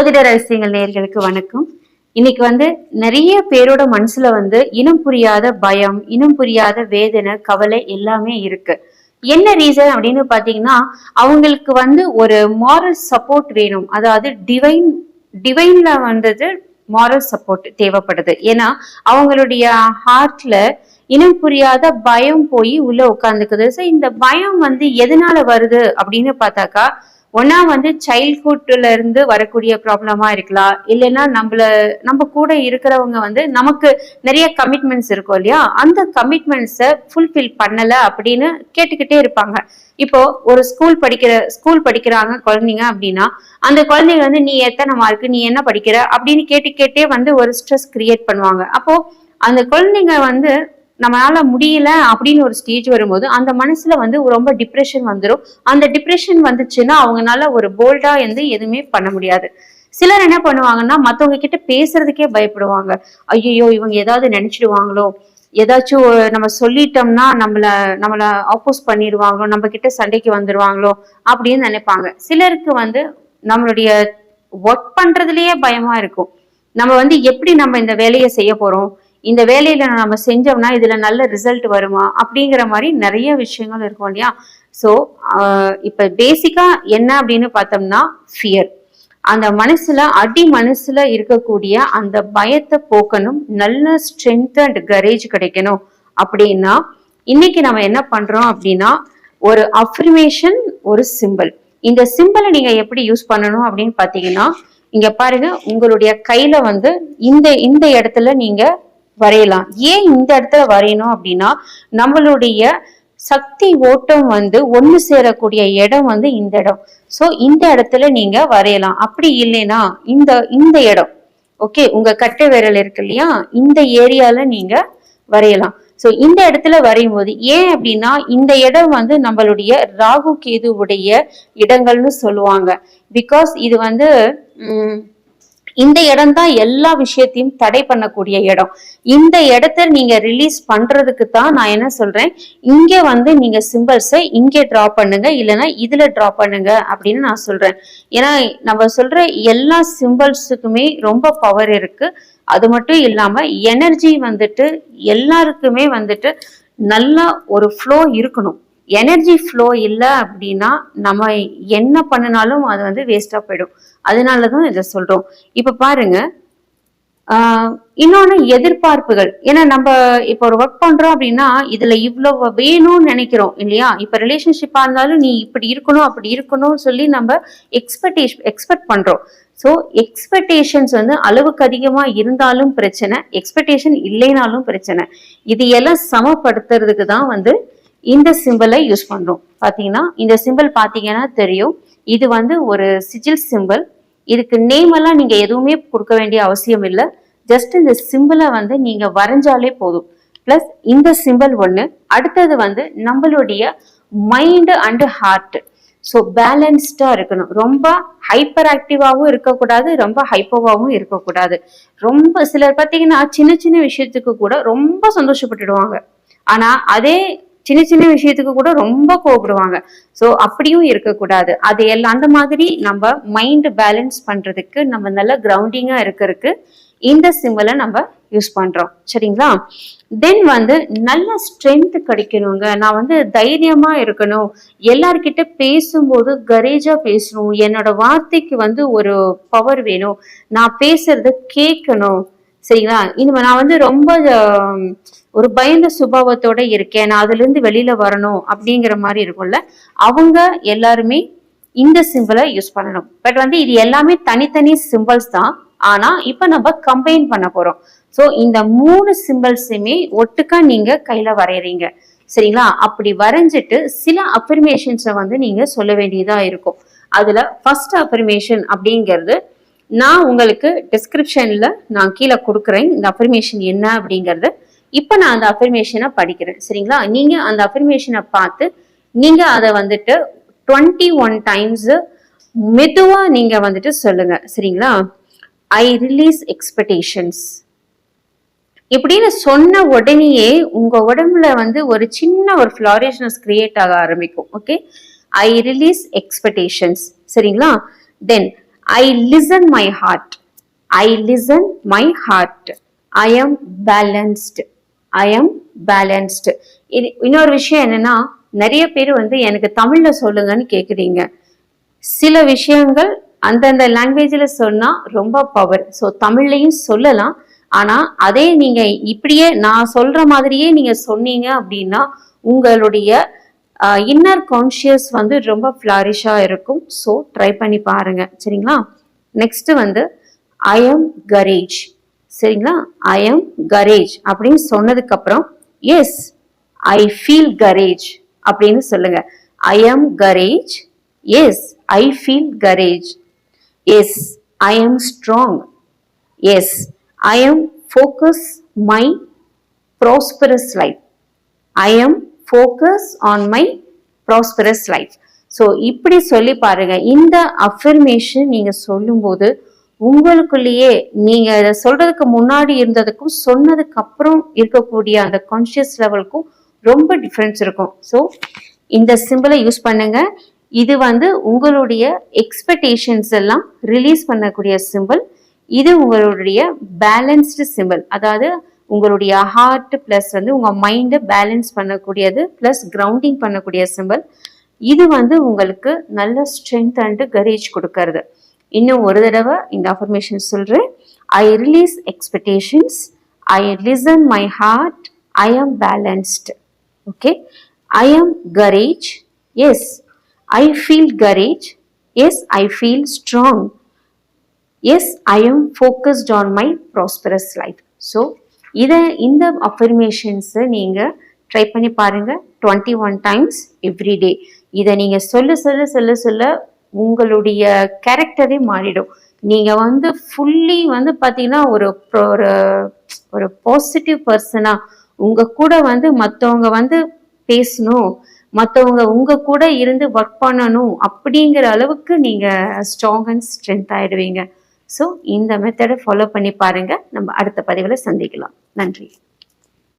ஜோதிட ரகசியங்கள் நேயர்களுக்கு வணக்கம். இன்னைக்கு வந்து நிறைய பேரோட மனசுல வந்து இனம் புரியாத பயம் இனம் புரியாத வேதனை கவலை எல்லாமே இருக்கு. என்ன ரீசன் அப்படின்னு பாத்தீங்கன்னா அவங்களுக்கு வந்து ஒரு மாரல் சப்போர்ட் வேணும். அதாவது டிவைன் டிவைன்ல வந்தது மாரல் சப்போர்ட் தேவைப்படுது. ஏன்னா அவங்களுடைய ஹார்ட்ல இனம் புரியாத பயம் போய் உள்ள உட்காந்துக்குது ஸோ இந்த பயம் வந்து எதனால வருது அப்படின்னு பார்த்தாக்கா ஒன்னா வந்து சைல்ட்ஹுட்ல இருந்து வரக்கூடிய ப்ராப்ளமா இருக்கலாம். இல்லைன்னா நம்மள நம்ம கூட இருக்கிறவங்க வந்து நமக்கு நிறைய கமிட்மெண்ட்ஸ் இருக்கும் இல்லையா? அந்த கமிட்மெண்ட்ஸை ஃபுல்ஃபில் பண்ணல அப்படின்னு கேட்டுக்கிட்டே இருப்பாங்க. இப்போ ஒரு ஸ்கூல் படிக்கிற ஸ்கூல் படிக்கிறாங்க குழந்தைங்க அப்படின்னா அந்த குழந்தைங்க வந்து நீ எத்தனை மார்க் நீ என்ன படிக்கிற? அப்படின்னு கேட்டு கேட்டே வந்து ஒரு ஸ்ட்ரெஸ் கிரியேட் பண்ணுவாங்க. அப்போ அந்த குழந்தைங்க வந்து நம்மளால முடியல அப்படின்னு ஒரு ஸ்டேஜ் வரும்போது அந்த மனசுல வந்து ரொம்ப டிப்ரெஷன் வந்துடும் அந்த டிப்ரெஷன் வந்துச்சுன்னா அவங்கனால ஒரு போல்டா இருந்து எதுவுமே பண்ண முடியாது. சிலர் என்ன பண்ணுவாங்கன்னா மத்தவங்க கிட்ட பேசுறதுக்கே பயப்படுவாங்க. ஐயோ இவங்க ஏதாவது நினைச்சிடுவாங்களோ? ஏதாச்சும் நம்ம சொல்லிட்டோம்னா நம்மள நம்மள ஆப்போஸ் பண்ணிடுவாங்களோ? நம்ம கிட்ட சண்டைக்கு வந்துடுவாங்களோ அப்படின்னு நினைப்பாங்க. சிலருக்கு வந்து நம்மளுடைய ஒர்க் பண்றதுலயே பயமா இருக்கும். நம்ம வந்து எப்படி நம்ம இந்த வேலையை செய்ய போறோம்? இந்த வேலையில நம்ம செஞ்சோம்னா இதுல நல்ல ரிசல்ட் வருமா? அப்படிங்கிற மாதிரி நிறைய விஷயங்கள் இருக்கும் இல்லையா? ஸோ இப்ப பேசிக்கா என்ன அப்படின்னு பார்த்தோம்னா ஃபியர் அந்த மனசுல அடி மனசுல இருக்கக்கூடிய அந்த பயத்தை போக்கணும். நல்ல ஸ்ட்ரென்த் அண்ட் கரேஜ் கிடைக்கணும். அப்படின்னா இன்னைக்கு நம்ம என்ன பண்றோம் அப்படின்னா ஒரு அஃபர்மேஷன் ஒரு சிம்பிள் இந்த சிம்பிளை நீங்க எப்படி யூஸ் பண்ணணும் அப்படின்னு பாத்தீங்கன்னா இங்க பாருங்க உங்களுடைய கையில வந்து இந்த இந்த இடத்துல நீங்க வரையலாம். ஏன் இந்த இடத்துல வரையணும் அப்படின்னா நம்மளுடைய சக்தி ஓட்டம் வந்து ஒண்ணு சேரக்கூடிய இடம் வந்து இந்த இடம். சோ இந்த இடத்துல நீங்க வரையலாம். அப்படி இல்லைன்னா இந்த இந்த இடம். ஓகே உங்க கட்டை விரல் இருக்கு இல்லையா? இந்த ஏரியால நீங்க வரையலாம். சோ இந்த இடத்துல வரையும் போது ஏன் அப்படின்னா இந்த இடம் வந்து நம்மளுடைய ராகு கேதுவுடைய இடங்கள்னு சொல்லுவாங்க. பிகாஸ் இது வந்து உம் இந்த இடம் தான் எல்லா விஷயத்தையும் தடை பண்ணக்கூடிய இடம். இந்த இடத்த நீங்க ரிலீஸ் பண்றதுக்கு தான் நான் என்ன சொல்றேன்? இங்க வந்து நீங்க சிம்பிள்ஸை இங்கே டிரா பண்ணுங்க இல்லைன்னா இதுல டிரா பண்ணுங்க அப்படின்னு நான் சொல்றேன். ஏன்னா நம்ம சொல்ற எல்லா சிம்பிள்ஸுக்குமே ரொம்ப பவர் இருக்கு. அது மட்டும் இல்லாம எனர்ஜி வந்துட்டு எல்லாருக்குமே வந்துட்டு நல்லா ஒரு ஃப்ளோ இருக்கணும். எனர்ஜி ஃப்ளோ இல்லை அப்படின்னா நம்ம என்ன பண்ணினாலும் அது வந்து வேஸ்டா போயிடும். அதனால தான் இதை சொல்றோம். இப்ப பாருங்க இன்னொன்று இன்னொன்னு எதிர்பார்ப்புகள். ஏன்னா நம்ம இப்போ ஒரு ஒர்க் பண்றோம் அப்படின்னா இதுல இவ்வளவு வேணும்னு நினைக்கிறோம் இல்லையா? இப்ப ரிலேஷன்ஷிப்பா இருந்தாலும் நீ இப்படி இருக்கணும் அப்படி இருக்கணும்னு சொல்லி நம்ம எக்ஸ்பெக்டேஷன் எக்ஸ்பெக்ட் பண்றோம். ஸோ எக்ஸ்பெக்டேஷன்ஸ் வந்து அளவுக்கு அதிகமா இருந்தாலும் பிரச்சனை எக்ஸ்பெக்டேஷன் இல்லைனாலும் பிரச்சனை. இது எல்லாம் சமப்படுத்துறதுக்கு தான் வந்து இந்த சிம்பிளை யூஸ் பண்றோம். பாத்தீங்கன்னா இந்த சிம்பிள் பாத்தீங்கன்னா தெரியும். இது வந்து ஒரு சிஜில் சிம்பிள் இதுக்கு நேம் எல்லாம் நீங்க எதுவுமே கொடுக்க வேண்டிய அவசியம் இல்லை. ஜஸ்ட் இந்த சிம்பிளை வந்து நீங்க வரைஞ்சாலே போதும். பிளஸ் இந்த சிம்பிள் ஒண்ணு அடுத்தது வந்து நம்மளுடைய மைண்டு அண்டு ஹார்ட் ஸோ பேலன்ஸ்டா இருக்கணும். ரொம்ப ஹைப்பர் ஆக்டிவாகவும் இருக்கக்கூடாது ரொம்ப ஹைப்போவாகவும் இருக்கக்கூடாது. ரொம்ப சிலர் பார்த்தீங்கன்னா சின்ன சின்ன விஷயத்துக்கு கூட ரொம்ப சந்தோஷப்பட்டுடுவாங்க. ஆனா அதே சின்ன சின்ன விஷயத்துக்கு கூட ரொம்ப கோபப்படுவாங்க. ஸோ அப்படியும் இருக்கக்கூடாது. அது எல்லாம் அந்த மாதிரி நம்ம மைண்ட் பேலன்ஸ் பண்றதுக்கு நம்ம நல்ல கிரவுண்டிங்கா இருக்கிறதுக்கு இந்த சிம்பிளை நம்ம யூஸ் பண்றோம். சரிங்களா? தென் வந்து நல்ல ஸ்ட்ரென்த் கிடைக்கணுங்க. நான் வந்து தைரியமா இருக்கணும். எல்லார்கிட்ட பேசும்போது கரேஜா பேசணும். என்னோட வார்த்தைக்கு வந்து ஒரு பவர் வேணும். நான் பேசுறத கேட்கணும். சரிங்களா? இனிமே நான் வந்து ரொம்ப ஒரு பயந்த சுபாவத்தோட இருக்கேன் நான் அதுல இருந்து வெளியில வரணும் அப்படிங்கிற மாதிரி இருக்கும்ல. அவங்க எல்லாருமே இந்த சிம்பிளை யூஸ் பண்ணணும். பட் வந்து இது எல்லாமே தனித்தனி சிம்பிள்ஸ் தான். ஆனா இப்ப நம்ம கம்பைன் பண்ண போறோம். ஸோ இந்த மூணு சிம்பிள்ஸுமே ஒட்டுக்கா நீங்க கையில வரையறீங்க. சரிங்களா? அப்படி வரைஞ்சிட்டு சில அஃபர்மேஷன்ஸை வந்து நீங்க சொல்ல வேண்டியதா இருக்கும். அதுல ஃபர்ஸ்ட் அஃபர்மேஷன் அப்படிங்கிறது நான் உங்களுக்கு டிஸ்கிரிப்ஷன்ல நான் கீழே கொடுக்குறேன். இந்த அஃபர்மேஷன் என்ன அப்படிங்கறது. இப்போ நான் அந்த அஃபர்மேஷனை படிக்கிறேன். சரிங்களா? நீங்க அந்த அஃபர்மேஷனை பார்த்து நீங்க அதை வந்துட்டு டுவெண்ட்டி ஒன் டைம்ஸ் மெதுவா நீங்க வந்துட்டு சொல்லுங்க. சரிங்களா? ஐ ரிலீஸ் எக்ஸ்பெக்டேஷன்ஸ் இப்படின்னு சொன்ன உடனேயே உங்க உடம்புல வந்து ஒரு சின்ன ஒரு ஃபிளாரேஷனஸ் கிரியேட் ஆக ஆரம்பிக்கும். ஓகே ஐ ரிலீஸ் எக்ஸ்பெக்டேஷன்ஸ் சரிங்களா? Then I listen my heart I listen my heart I am balanced I am balanced இது இன்னொரு விஷயம் என்னன்னா நிறைய பேர் வந்து எனக்கு தமிழ்ல சொல்லுங்கன்னு கேக்குறீங்க. சில விஷயங்கள் அந்தந்த லாங்குவேஜில் சொன்னால் ரொம்ப பவர் ஸோ தமிழ்லையும் சொல்லலாம். ஆனால் அதே நீங்கள் இப்படியே நான் சொல்கிற மாதிரியே நீங்கள் சொன்னீங்க அப்படின்னா உங்களுடைய இன்னர் கான்ஷியஸ் வந்து ரொம்ப ஃப்ளாரிஷாக இருக்கும். ஸோ ட்ரை பண்ணி பாருங்கள் சரிங்களா? நெக்ஸ்ட்டு வந்து ஐ எம் கரேஜ் சரிங்களா? ஐ எம் கரேஜ் அப்படின்னு சொன்னதுக்கு அப்புறம் எஸ் ஐ ஃபீல் கரேஜ் அப்படின்னு சொல்லுங்க. I am courage yes I feel courage yes I am strong yes I am focus my prosperous life I am focus on my prosperous life so இப்படி சொல்லி பாருங்க. இந்த affirmation நீங்கள் சொல்லும்போது உங்களுக்குள்ளேயே நீங்க இதை சொல்றதுக்கு முன்னாடி இருந்ததுக்கும் சொன்னதுக்கு அப்புறம் இருக்கக்கூடிய அந்த கான்ஷியஸ் லெவலுக்கும் ரொம்ப டிஃப்ரென்ஸ் இருக்கும். ஸோ இந்த சிம்பிளை யூஸ் பண்ணுங்க. இது வந்து உங்களுடைய எக்ஸ்பெக்டேஷன்ஸ் எல்லாம் ரிலீஸ் பண்ணக்கூடிய சிம்பிள் இது உங்களுடைய பேலன்ஸ்டு சிம்பிள் அதாவது உங்களுடைய ஹார்ட் ப்ளஸ் வந்து உங்கள் மைண்டை பேலன்ஸ் பண்ணக்கூடியது ப்ளஸ் கிரவுண்டிங் பண்ணக்கூடிய சிம்பிள் இது வந்து உங்களுக்கு நல்ல ஸ்ட்ரென்த் அண்டு கரேஜ் கொடுக்கறது. இன்னும் ஒரு தடவை இந்த அஃபர்மேஷன் சொல்கிறேன் I release expectations I listen my heart I am balanced okay I am courage yes I feel courage yes I feel strong yes I am focused on my prosperous life so இதை இந்த அஃபர்மேஷன்ஸை நீங்கள் try பண்ணி பாருங்கள் twenty one times every day இதை நீங்கள் சொல்ல சொல்ல சொல்ல சொல்ல உங்களுடைய கேரக்டரே மாறிடும். நீங்கள் வந்து ஃபுல்லி வந்து பார்த்தீங்கன்னா ஒரு ஒரு ஒரு பாசிட்டிவ் பர்சனாக உங்கள் கூட வந்து மற்றவங்க வந்து பேசணும் மற்றவங்க உங்கள் கூட இருந்து ஒர்க் பண்ணணும் அப்படிங்கிற அளவுக்கு நீங்கள் ஸ்ட்ராங் அண்ட் ஸ்ட்ரென்த் ஆகிடுவீங்க ஸோ இந்த மெத்தடை ஃபாலோ பண்ணி பாருங்கள் நம்ம அடுத்த பதிவில் சந்திக்கலாம். நன்றி.